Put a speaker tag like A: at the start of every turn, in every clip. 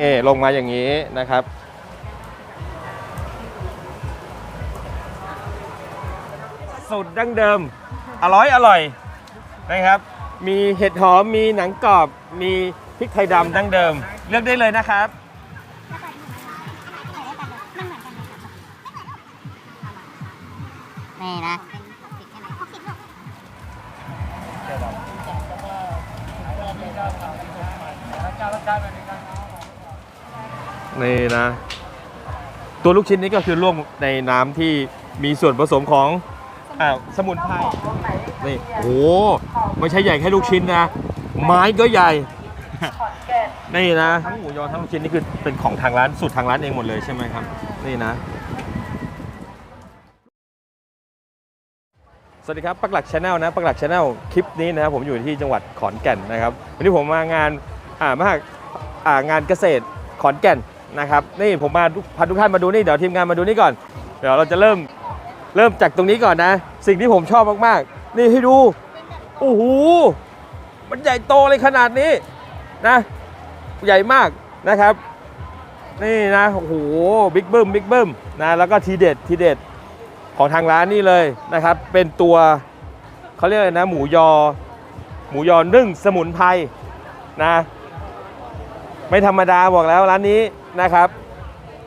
A: นี่ลงมาอย่างนี้นะครับ สูตรดั้งเดิม อร่อยอร่อยนะครับ มีเห็ดหอม มีหนังกรอบ มีพริกไทยดำดั้งเดิม เลือกได้เลยนะครับ
B: นี่นะ
A: นี่นะ ตัวลูกชิ้นนี้ก็คือลวกในน้ำที่มีส่วนผสมของอ่าสมุนไพรนี่โอ้โหไม่ใช่ใหญ่แค่ลูกชิ้นนะ ไม้ก็ใหญ่ นี่นะทั้งหมูยอทั้งลูกชิ้นนี่คือเป็นของทางร้านสูตรทางร้านเองหมดเลยใช่ไหมครับ นี่นะ สวัสดีครับปักหลักชาแนลนะปักหลักชาแนลคลิปนี้นะครับผมอยู่ที่จังหวัดขอนแก่นนะครับวันนี้ผมมางานอ่ามหาอ่างานเกษตรขอนแก่น นะครับนี่ผมมาพาทุกท่านมาดูนี่เดี๋ยวทีมงานมาดูนี่ก่อน เดี๋ยวเราจะเริ่มเริ่มจากตรงนี้ก่อนนะ สิ่งที่ผมชอบมากๆ นี่ให้ดูโอ้โหมันใหญ่โตเลยขนาดนี้นะ ใหญ่มากนะครับ นี่นะโอ้โหบิ๊กเบิ้มบิ๊กเบิ้มนะแล้วก็ทีเด็ดทีเด็ดของทางร้านนี่เลยนะครับ เป็นตัวเขาเรียกอะไรนะ หมูยอ หมูยอนึ่งสมุนไพรนะ ไม่ธรรมดาบอกแล้วร้านนี้ นะครับ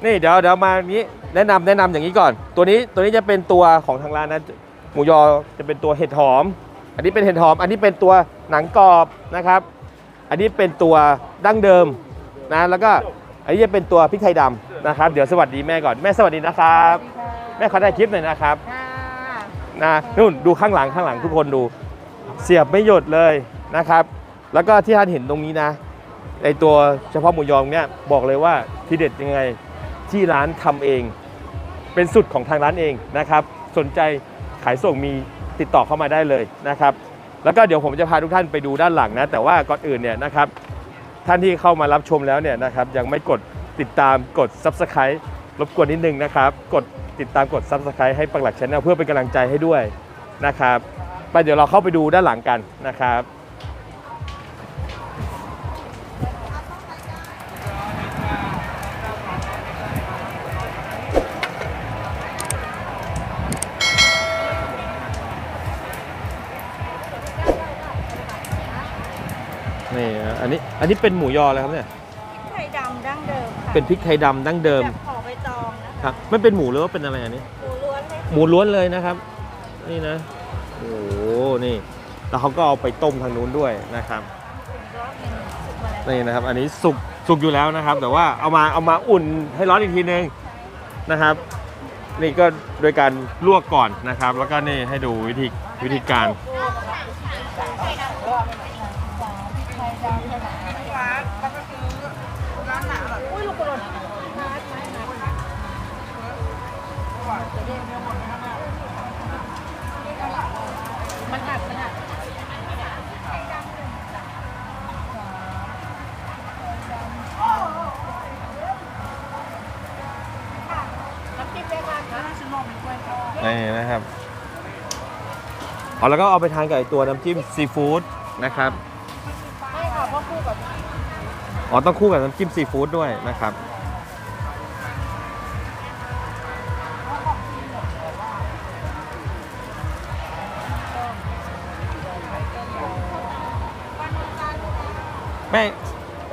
A: นี่เดี๋ยวเดี๋ยวมานี้แนะนำแนะนำอย่างนี้ก่อน ตัวนี้ตัวนี้จะเป็นตัวของทางร้านนะหมูยอจะเป็นตัวเห็ดหอม อันนี้เป็นเห็ดหอม อันนี้เป็นตัวหนังกรอบนะครับ อันนี้เป็นตัวดั้งเดิมนะแล้วก็อันนี้จะเป็นตัวพริกไทยดำนะครับ เดี๋ยวสวัสดีแม่ก่อนแม่สวัสดีนะครับ แม่ขอได้คลิปหน่อยนะครับ
B: ค่ะ
A: นะนู่นดูข้างหลังข้างหลังทุกคนดู เสียบไม่หยุดเลยนะครับ แล้วก็ที่ท่านเห็นตรงนี้นะ ไอตัวเฉพาะหมูยองเนี่ยบอกเลยว่าทีเด็ดยังไงที่ร้านทำเอง เป็นสุดของทางร้านเองนะครับ สนใจขายส่งมีติดต่อเข้ามาได้เลยนะครับ แล้วก็เดี๋ยวผมจะพาทุกท่านไปดูด้านหลังนะ แต่ว่าก่อนอื่นเนี่ยนะครับ ท่านที่เข้ามารับชมแล้วเนี่ยนะครับ ยังไม่กดติดตามกด Subscribe รบกวนนิดนึงนะครับ กดติดตามกด Subscribe ให้ปักหลักชแนลเพื่อเป็นกำลังใจให้ด้วยนะครับ ไปเดี๋ยวเราเข้าไปดูด้านหลังกันนะครับ อันนี้อันนี้เป็นหมูยอแล้วครับเนี่ย
B: ไข่ดำดั้งเดิมค่ะ
A: เป็นพริกไทยดำดั้งเดิม
B: แบบห่อใบตองนะครับ
A: มันเป็นหมูหรือว่าเป็นอะไรอันนี้
B: หมูล้วนเลย
A: หมูล้วนเลยนะครับ นี่นะโอ้โหนี่แล้วเขาก็เอาไปต้มทางนู้นด้วยนะครับ
B: รอบหนึงสุกมาแล้ว
A: นี่นะครับ อันนี้สุกสุกอยู่แล้วนะครับ แต่ว่าเอามาเอามาอุ่นให้ร้อนอีกทีนึงนะครับ นี่ก็โดยการลวกก่อนนะครับ แล้วก็นี่ให้ดูวิธีวิธีการ
B: อุ้ นี่นะ
A: ครับเอาแล้วก็เอาไปทานกับไอ้ตัวน้ำจิ้มซีฟู้ดนะครับ
B: ไม่ค่ะเพราะคู่กับ
A: อ๋อต้องคู่กับน้ำจิ้มซีฟู้ดด้วยนะครับแม่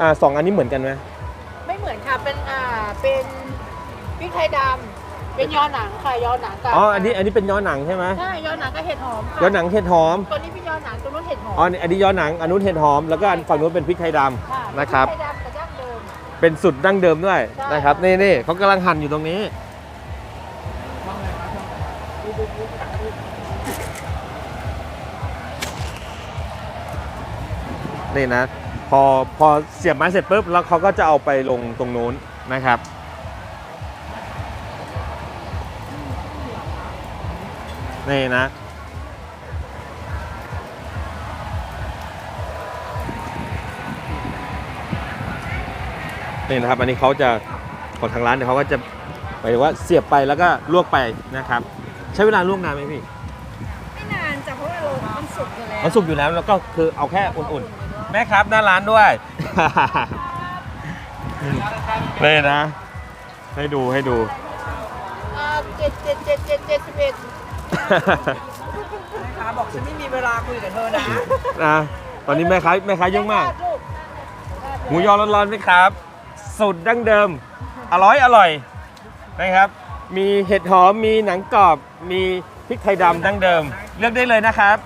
A: อ่าสองอันนี้เหมือนกันไหม
B: ไม่เหมือนค่ะเป็นอ่าเป็นพริกไทยดำ เป็นยอหนังค่ะยอหนังกับ
A: อ๋ออันนี้อันนี้เป็นยอหนังใช่ไหม
B: ใช่ยอหนังกับเห็ดหอมค่ะ
A: ยอหนังเห็ดหอม
B: ตัวนี้เป็นยอหนังตัวนู้นเห็ดหอม
A: อ๋ออันนี้ยอหนังอันนู้นเห็ดหอมแล้วก็อันฝั่งนู้นเป็นพริกไทยดำ
B: ค่ะ
A: นะครับ
B: พริกไทยดำกับดั้งเดิม
A: เป็นสุดดั้งเดิมด้วย
B: ใช่
A: นะครับนี่นี่เขากำลังหั่นอยู่ตรงนี้ นี่นะ พอพอเสียบไม้เสร็จปุ๊บแล้วเขาก็จะเอาไปลงตรงนู้นนะครับ นี่นะ นี่นะครับ อันนี้เขาจะของทางร้านเนี่ยเขาก็จะหมายถึงว่าเสียบไปแล้วก็ลวกไปนะครับ ใช้เวลาลวกนานไหมพี่
B: ไม่นานจ้ะเพราะว่าเรามันสุกอยู่แล้ว
A: มันสุกอยู่แล้วแล้วก็คือเอาแค่อุ่นๆ แม่ครับหน้าร้านด้วยเลยนะ ให้ดูให้ดู
B: อ่าเจ็ดเจ็ดเจ็ดเจ็ดเจ็ดสิบเอ็ด
C: นะคะบอกฉันไม่มีเวลาคุยกับเธอนะ
A: นะตอนนี้แม่ค้าแม่ค้ายุ่งมาก
B: ลูก
A: หมูยอร้อนๆไหมครับ สูตรดั้งเดิม อร่อยอร่อยนะครับ มีเห็ดหอม มีหนังกรอบ มีพริกไทยดำดั้งเดิม เลือกได้เลยนะครับ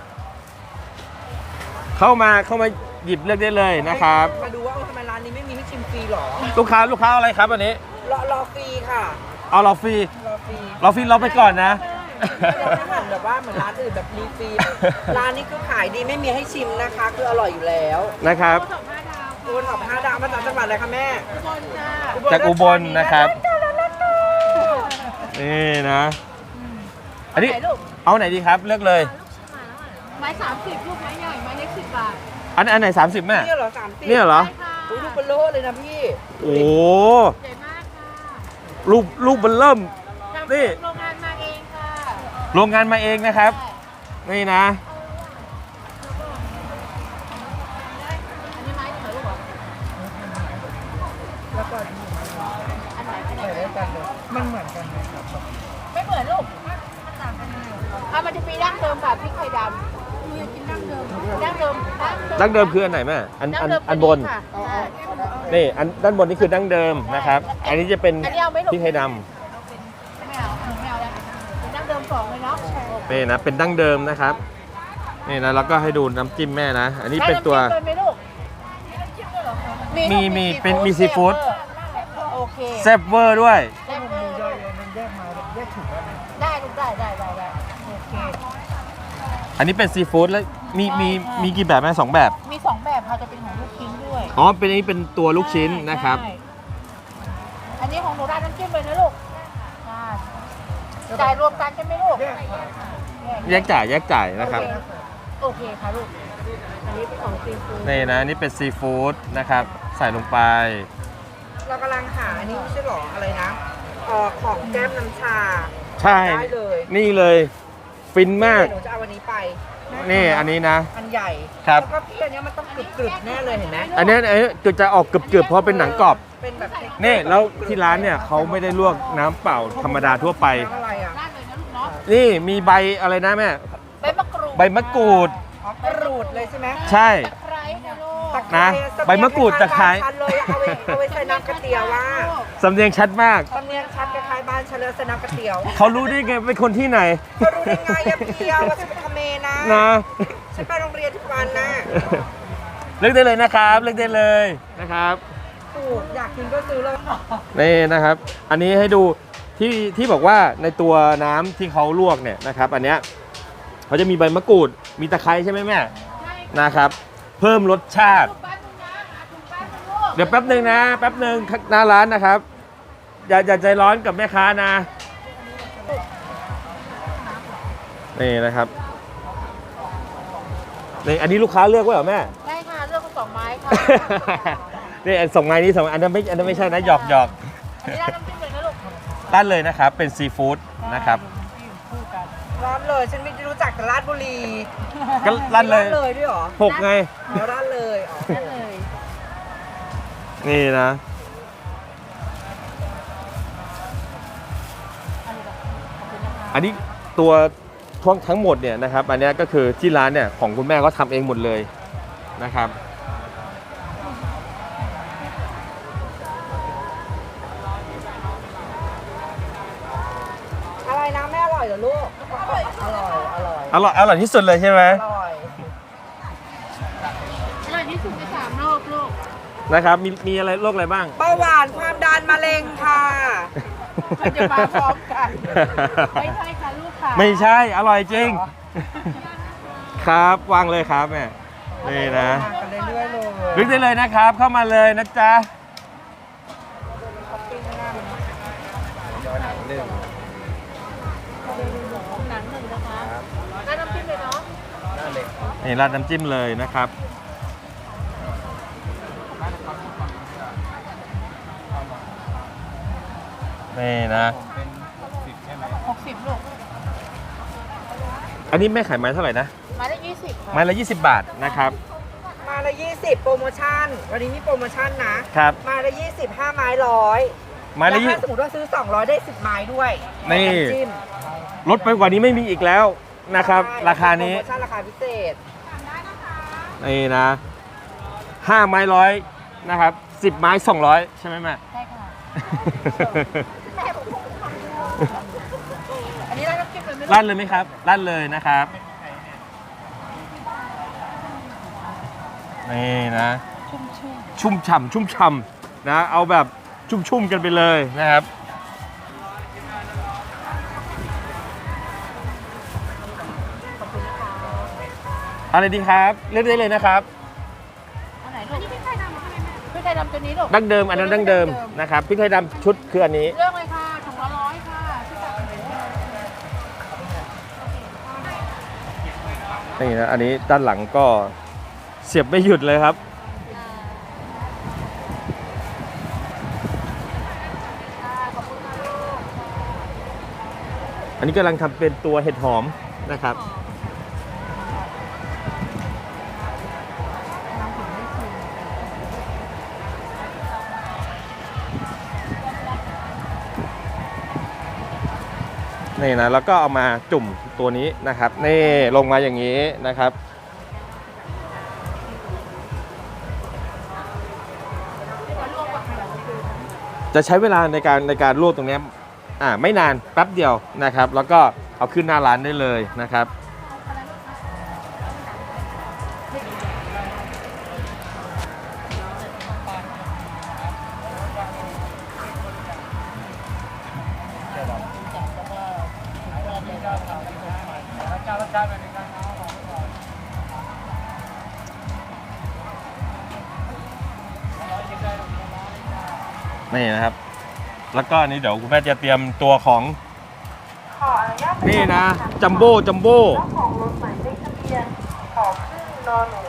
A: เข้ามาเข้ามาหยิบเลือกได้เลยนะครับ
C: มาดูว่าเออทำไมร้านนี้ไม่มีให้ชิมฟรีหรอ
A: ลูกค้าลูกค้าเอาอะไรครับอันนี้
C: รอรอฟรีค่ะ
A: เอาเราฟรี
C: รอฟรี
A: เราฟรีเราไปก่อนนะ
C: เราไม่เหมือนแบบว่าเหมือนร้านอื่นแบบรีฟรีร้านนี้คือขายดีไม่มีให้ชิมนะคะ คืออร่อยอยู่แล้ว
A: นะครับ
B: สองห้าดาว
C: โอนหอบห้าดาวมาจากจังหวัดอะไรคะแม่
B: ทุกคนจ้า
A: จากอุบลนะครับ นี่นะ อันนี้
B: ไหนลูก
A: เอาไหนดีครับเลือกเลย
B: ไม้สามสิบลูกไม้ใหญ่ไม้เล็กสิบบาท
A: อันอันไหน 30แม่
C: เนี่ยเหรอสามสิบ
A: เนี่ยเหรอ
B: ใช่ค่ะ
C: อุ้ยลูกเบลโลเลยนะพี่
A: โอ้
B: ใหญ่มากค่ะ
A: รูปรูปเบนเริ่ม
B: ทำ
A: นี่
B: โรง
A: โรงงานมาเองนะครับ นี่นะ
B: อันนี้ไม้เหนือลูกเหรอ
C: แล้วก็
B: อันไหนอันไหน
C: ใส่ด้วยกันเลยมันเหมือนกันไหมครับ
B: ไม่เหมือนลูกมันต่างกันยังไงอะมันจะมีดั้งเดิมกับพริกไทยดำมีกินดั้งเดิมดั้งเดิม
A: ดั้งเดิมคืออันไหนแม่อันอันอันบนนี่อันด้านบนนี่คือดั้งเดิมนะครับ อันนี้จะเป็น
B: อันนี้เอาไหมลูก
A: พริกไทยด
B: ไนี่นะ
A: เป็นดั้งเดิมนะครับนี่นะแล้วก็ให้ดูน้ำจิ้มแม่นะ อันนี้เป็นตัว
B: ได้ำจิ้มเลยไหมลูกมี
A: มี
B: ลูก
A: มีเป็นมีซีฟู้ด
B: โอเค
A: แซ่บเวอร์ด้วย
B: แซ่บเวอร์
C: ย่อยมันแยกมาแยกถุงแล้วนะ
B: ได้ลูกได้ได้ได้ได้โอเค
A: อันนี้เป็นซีฟู้ดแล้วมีมีมีกี่แบบแม่สองแบบ
B: มีสองแบบค่ะจะเป็นของลูกชิ้นด้วย
A: อ๋อเป็นอันนี้เป็นตัวลูกชิ้นนะครับ
B: ใช่อันนี้ของหนูราดน้ำจิ้มเลยนะลูกได้จ่ายรวมกันใช่ไหมลูก
A: แยก จ่ายแยกจ่ายนะครับ
B: โอเคค่ะลูก อันนี้เป็นของซีฟู้ด
A: นี่นะนี่เป็นซีฟู้ดนะครับ ใส่ลงไป
C: เรากำลังหาอันนี้ไม่ใช่หรออะไรนะเอ่อของแก้มน้ำชา
A: ใช่
C: ได้เลย
A: นี่เลยฟินมาก
C: หนูจะเอาวันนี้ไป
A: นี่อันนี้นะ
C: อันใหญ่
A: ครับ
C: แล้วก็พี่อันเนี้ยมันต้องกรึบกรึบๆแน่เลยเห็นไหม
A: อันนี้อันนี้จะออกกรึบๆเพราะเป็นหนังกรอบ
C: เป็นแบบเทค
A: นี่แล้วที่ร้านเนี่ยเขาไม่ได้ลวกน้ำเปล่าธรรมดาทั่วไป
C: น้ำอะไร
B: นาะ
A: นี่มีใบอะไรนะแม่
B: ใบมะกรูด
A: ใบมะกรูด
C: อ๋อกรูดเลยใช่ไหม
A: ใช่
B: ตะไคร้ค่ะลูก
C: ตะไคร้
A: นะ
C: สำเนียง
A: ใบมะกรูดตะไคร้
C: ล้ายๆบ้านฉันเลยเอาไว้เอาไว้ใส่น้ำกระเตียวว่า
A: สำเนียงชัดมาก
C: ตำเนียงชัดคล้ายๆบ้านฉันเลยใส่น้ำกระเตียว
A: เขารู้ได้ไงเป็นคนที่ไหน
C: ก็รู้ได้ไงอะเพียวว่าฉันเป็นคเขมรนะ
A: นะ
C: ฉันไปโรงเรียนทุกวันนะ
A: เลือกได้เลยนะครับ เลือกได้เลยนะครับ
C: ถูกอยากกินก็ซื้อเลย
A: นี่นะครับ อันนี้ให้ดู ที่ที่บอกว่าในตัวน้ำที่เขาลวกเนี่ยนะครับอันเนี้ยเขาจะมีใบมะกรูดมีตะไคร้ใช่ไหมแม่
B: ใช่
A: นะครับ เพิ่มรสชาติ
B: ลูกแป๊บนึงนะหาถุงแป๊บนึงลูก
A: เดี๋ยวแป๊บหนึ่งนะแป๊บหนึ่งหน้าร้านนะครับ อย่าอย่าใจร้อนกับแม่ค้านะนี่นะครับนี่อันนี้ลูกค้าเลือกไว้เหรอแม่
B: ใช่ค่ะเลือกมาสองไม้ค่ะ
A: นี่อันสองไม้นี้สองอันนั้นไม่อันนั้นไม่ใช่นะหยอกหยอก
B: อันนี้ราดน้ำจิ้มเลยนะลูก
A: ด้านเลยนะครับเป็นซีฟู้ดนะครับ
B: ได้น้ำจิ้มคู่กัน
C: ร้านเลยฉันไม่ได้รู้จักแต่ราชบุรี
A: ก็ลั่นเลย
C: มีร้านเลยด้วยเหรอ
A: หกไง
C: แล้วร้านเลยอ๋อ
B: นั่นเลย
A: นี่นะอันนี้ตัวทั้งทั้งหมดเนี่ยนะครับ อันเนี้ยก็คือที่ร้านเนี่ยของคุณแม่ก็ทำเองหมดเลยนะครับ
C: อยอร่อยอร่อยอร่อย
A: ที่สุดเลยใช่ไหม
C: อร่อย
B: อร่อยที่สุดในสามโลกลูก
A: นะครับ มีมีอะไรโรคอะไรบ้าง
C: เบาหวานความดันมะเร็งค่ะ
B: มันจะมาพร้อมกัน ไม่ใช่ค่ะลูกค่ะ
A: ไม่ใช่อร่อยจริง ครับวางเลยครับแม่นี่นะ
C: มากันเรื่อยๆเลย
A: ลึกได้เลยนะครับ เข้ามาเลยนะจ๊ะ
B: นี่
A: ราดน้ำจิ้มเลยนะครับ นี่นะ
B: หกสิบลูก
A: อันนี้แม่ขายไม้เท่าไหร่นะ
B: ไม้ละยี่สิบค่ะ
A: ไม้ละ 20 บาทนะครับ
C: ไม้มาละ20 โปรโมชั่น วันนี้มีโปรโมชั่นนะ
A: ครับ
C: ไมาละ20 5ไม้ร้อย
A: ไม้ละ
C: แล้ว
A: ยี่
C: ถ้าสมมติว่าซื้อ 200 ได้ 10 ไม้ด้วย
A: นี่ำ
C: จิ้ม
A: ลดไปกว่านี้ไม่มีอีกแล้วนะครับ
C: ใช่
A: ราคานี้
C: โปรโมชั่นราคาพิเศษ
A: นี่นะห้าไม้ร้อยนะครับสิบไม้สองร้อยใช่ไหมแม่
B: ใช่ค่ะอันนี้ได้น้ำจิ้มเลยไหมลูก
A: ลั่นเลยไหมครับลั่นเลยนะครับนี่นะ
B: ชุ่มชื่น
A: ชุ่มฉ่ำชุ่มฉ่ำนะเอาแบบชุ่มๆกันไปเลยนะครับ อะไรดีครับเลือกได้เลยนะครับ
B: อันไหนลูกอันนี้พริกไทยดำใช่ไหมแม่พริกไทยดำตัวนี้ลูก
A: ดั้งเดิมอันนั้นดั้งเดิมนะครับพริกไทยดำชุดคืออันนี้
B: เรื่องเลยค่ะถุงละร้อยค่ะที่ตัดหมู
A: นี่นะอันนี้ด้านหลังก็เสียบไม่หยุดเลยครับ อันนี้กำลังทำเป็นตัวเห็ดหอมนะครับ นี่นะแล้วก็เอามาจุ่มตัวนี้นะครับนี่ลงมาอย่างนี้นะครับ จะใช้เวลาในการในการลวกตรงนี้อ่าไม่นานแป๊บเดียวนะครับ แล้วก็เอาขึ้นหน้าร้านได้เลยนะครับ ก็อันนี้เดี๋ยวคุณแม่จะเตรียมตัวของ
C: ขออนุญาต
A: นี่นะจัมโบ้จัมโบ้
C: เจ้าของรถหมายเลขทะเบียนขอขึ้นนอหนู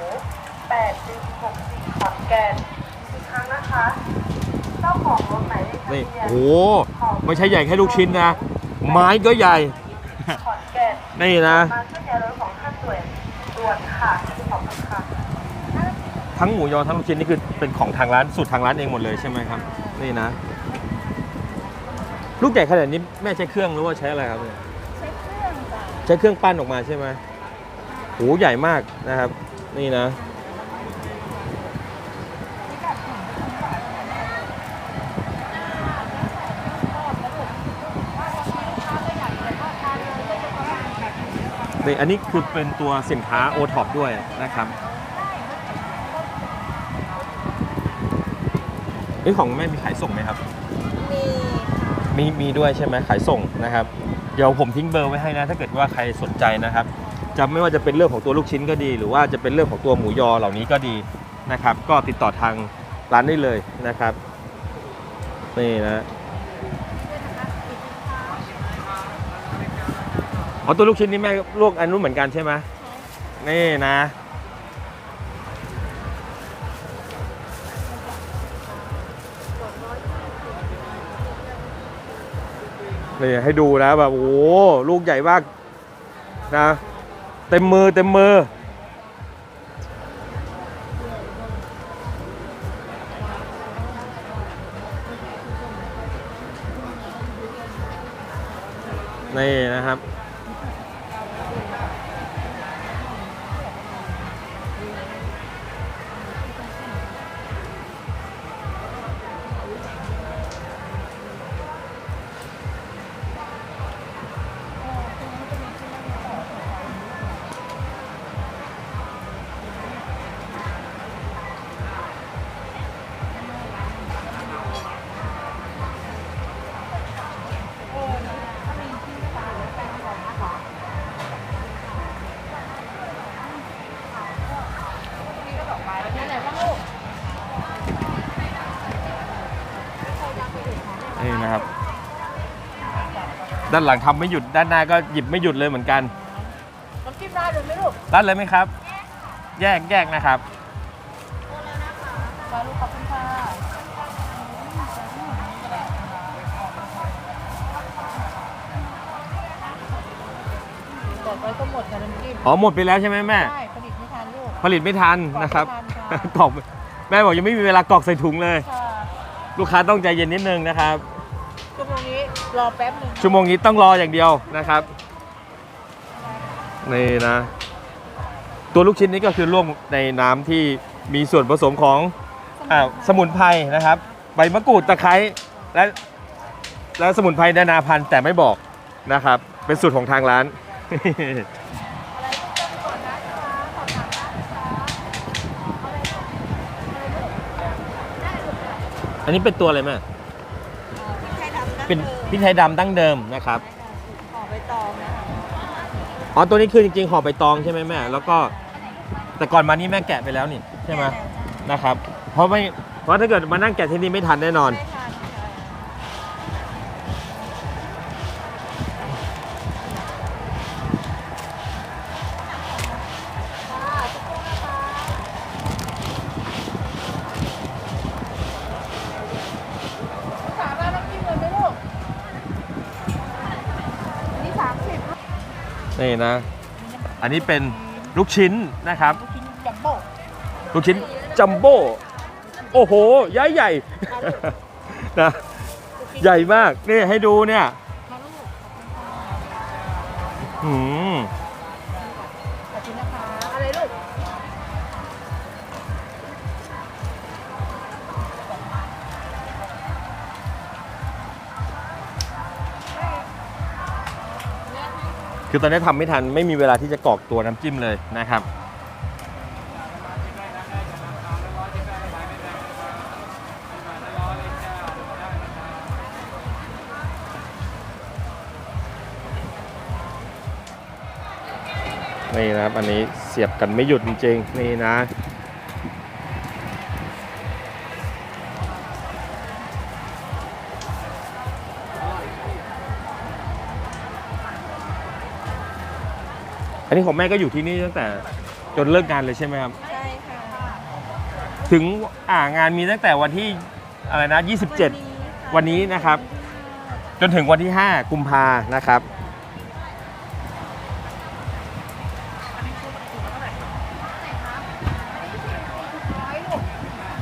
C: 8 1 6 4ขอนแก่นอีกครั้งนะคะเจ้าของรถหมายเลขทะ
A: นี่
C: เบียน
A: โอ้โหไม่ใช่ใหญ่แค่ลูกชิ้นนะ ไม้ก็ใหญ่
C: ขอนแก่น
A: นี่นะ
C: มาขึ้นในรถของท่านด่วนด่วนค่ะขอบคุณค่ะ
A: ทั้งหมูยอทั้งลูกชิ้นนี่คือเป็นของทางร้านสูตรทางร้านเองหมดเลยใช่ไหมครับ นี่นะ ลูกใหญ่ขนาดนี้แม่ใช้เครื่องหรือว่าใช้อะไรครับเนี่ย
B: ใช้เครื่องจ้ะ
A: ใช้เครื่องปั้นออกมาใช่ไหมโหใหญ่มากนะครับ นี่นะ นี่อันนี้คือเป็นตัวสินค้าโอท็อปด้วยนะครับนี่ของแม่มีขายส่งไหมครับ
B: มี
A: มีด้วยใช่ไหมขายส่งนะครับ เดี๋ยวผมทิ้งเบอร์ไว้ให้นะ ถ้าเกิดว่าใครสนใจนะครับจะไม่ว่าจะเป็นเรื่องของตัวลูกชิ้นก็ดี หรือว่าจะเป็นเรื่องของตัวหมูยอเหล่านี้ก็ดีนะครับ ก็ติดต่อทางร้านได้เลยนะครับนี่นะอ๋อตัวลูกชิ้นนี่แม่ลวกอันนู้นเหมือนกันใช่ไหมนี่นะ นี่ให้ดูนะแบบโอ้ลูกใหญ่มากนะเต็มมือเต็มมือ ด้านหลังทำไม่หยุดด้านหน้าก็หยิบไม่หยุดเลยเหมือนกัน
B: น้ำจิ้มได้เลยไหมลูก
A: รัดเลยไหมครับ แยกแยกนะครับ
B: มาลูกขอบคุณค่ะแต่ไปก็หมดค่ะน้ำจิ้ม
A: อ๋อหมดไปแล้วใช่ไหมแม่
B: ใช่ผลิตไม่ทันลูก
A: ผลิตไม่ทันนะครับ
B: ไม่ทันค่ะ
A: กรอกแม่บอกยังไม่มีเวลากรอกใส่ถุงเลย
B: ค่ะ
A: ลูกค้าต้องใจเย็นนิดนึงนะครับ
B: ชั่วโมงนี้ รอแป๊บหนึ่ง
A: ชั่วโมงนี้ต้องรออย่างเดียวนะครับนี่นะ ตัวลูกชิ้นนี้ก็คือลวกในน้ำที่มีส่วนผสมของอ่าสมุนไพรนะครับ ใบมะกรูดตะไคร้และและสมุนไพรนานาพันธุ์แต่ไม่บอกนะครับ เป็นสูตรของทางร้าน อันนี้เป็นตัวอะไรแม่
B: ไข่ดำนะ
A: เป็น พริกไทยดำดั้งเดิมนะครับ
B: ห่อใบตองนะคะ
A: อ๋อตัวนี้คือจริงๆห่อใบตองใช่ไหมแม่แล้วก็ แต่ก่อนมานี่แม่แกะไปแล้วนี่ใช่ไหมนะครับ เพราะไม่เพราะถ้าเกิดมานั่งแกะที่นี่ไม่ทันแน่นอน
B: ไม่ทานค่ะ นี่นะ อันนี้
A: เป็นลูกชิ้นนะครับ
B: ลูกชิ้นจัมโบ้
A: ลูกชิ้นจัมโบ้โอ้โหใหญ่ใหญ่นะใหญ่มากนี่ให้ดูเนี่ย
B: มาลูก
A: หืม
B: คือ
A: ตอนนี้ทำไม่ทันไม่มีเวลาที่จะกรอกตัวน้ำจิ้มเลยนะครับ นี่นะครับ อันนี้เสียบกันไม่หยุดจริงๆ นี่นะ อันนี้ของแม่ก็อยู่ที่นี่ตั้งแต่จนเลิกงานเลยใช่ไหมครับ
B: ใช่ค่ะ
A: ถึงอ่างานมีตั้งแต่วันที่อะไรนะ 27 วันนี้นะครับ จนถึงวันที่ 5 กุมภานะครับ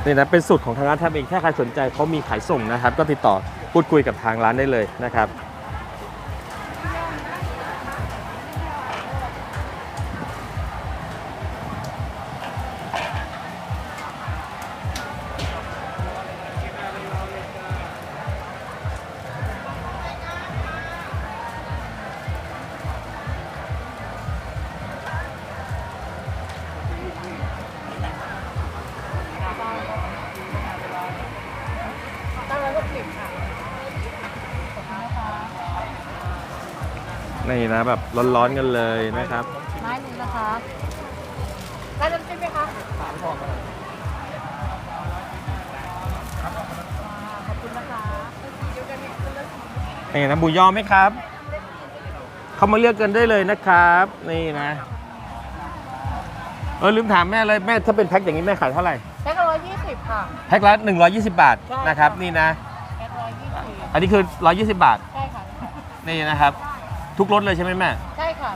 A: นี่นะเป็นสูตรของทางร้านทำเองถ้าใครสนใจเขามีขายส่งนะครับ ก็ติดต่อพูดคุยกับทางร้านได้เลยนะครับ นี่นะ แบบร้อนๆกันเลยนะครับ
B: ไม้หนึ่งนะคะได้น้ำจิ้มไหมคะสามพอขอบคุณนะคะเดี๋ยวกันเนี่ยคนละสี
A: นี่นะหมูยอไหมครับ เข้ามาเลือกกันได้เลยนะครับ นี่นะ เออลืมถามแม่เลยแม่ถ้าเป็นแพ็คอย่างนี้แม่ขายเท่าไหร่
B: แพ็คละร้อยยี่สิบค่ะ
A: แพ็คละ120 บาท
B: ใช่
A: นะครับ
B: ค่ะ
A: นี่นะ
B: แพ็คร้อยยี่สิบ
A: อันนี้คือ 120 บาท
B: ใช่ค่ะ
A: นี่นะครับ ทุกรถเลยใช่ไหมแม่
B: ใช่ค่ะ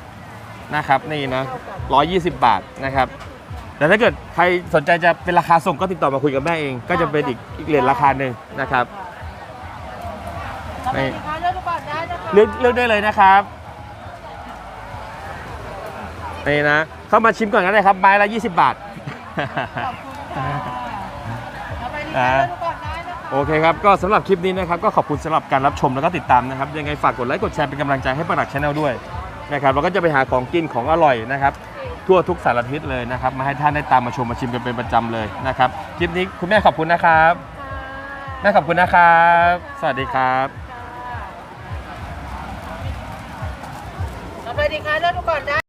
A: นะครับนี่นะ120 บาทนะครับ แต่ถ้าเกิดใครสนใจจะเป็นราคาส่งก็ติดต่อมาคุยกับแม่เอง ก็จะเป็นอีกอีกเรทราคาหนึ่งนะครับ
B: ทำไมดีคะเลือกดูก่อนได้นะคะ
A: เลือกเลือกได้เลยนะครับนี่นะเข้ามาชิมก่อนก็ได้ครับไม้ละ 20 บาท
B: ขอบคุณค่ะทำไมดีคะเลือกดูก่อนได้นะคะ
A: โอเคครับ ก็สำหรับคลิปนี้นะครับ ก็ขอบคุณสำหรับการรับชมแล้วก็ติดตามนะครับ ยังไงฝากกดไลค์กดแชร์เป็นกำลังใจให้ประดักชาแนลด้วยนะครับเราก็จะไปหาของกินของอร่อยนะครับ ทั่วทุกสารทิศเลยนะครับ มาให้ท่านได้ตามมาชมมาชิมกันเป็นประจำเลยนะครับ คลิปนี้คุณแม่ขอบคุณนะครับแม่ขอบคุณนะครับ สวัสดีครับ
B: ทำไมดีคะเลือกดูก่อนได้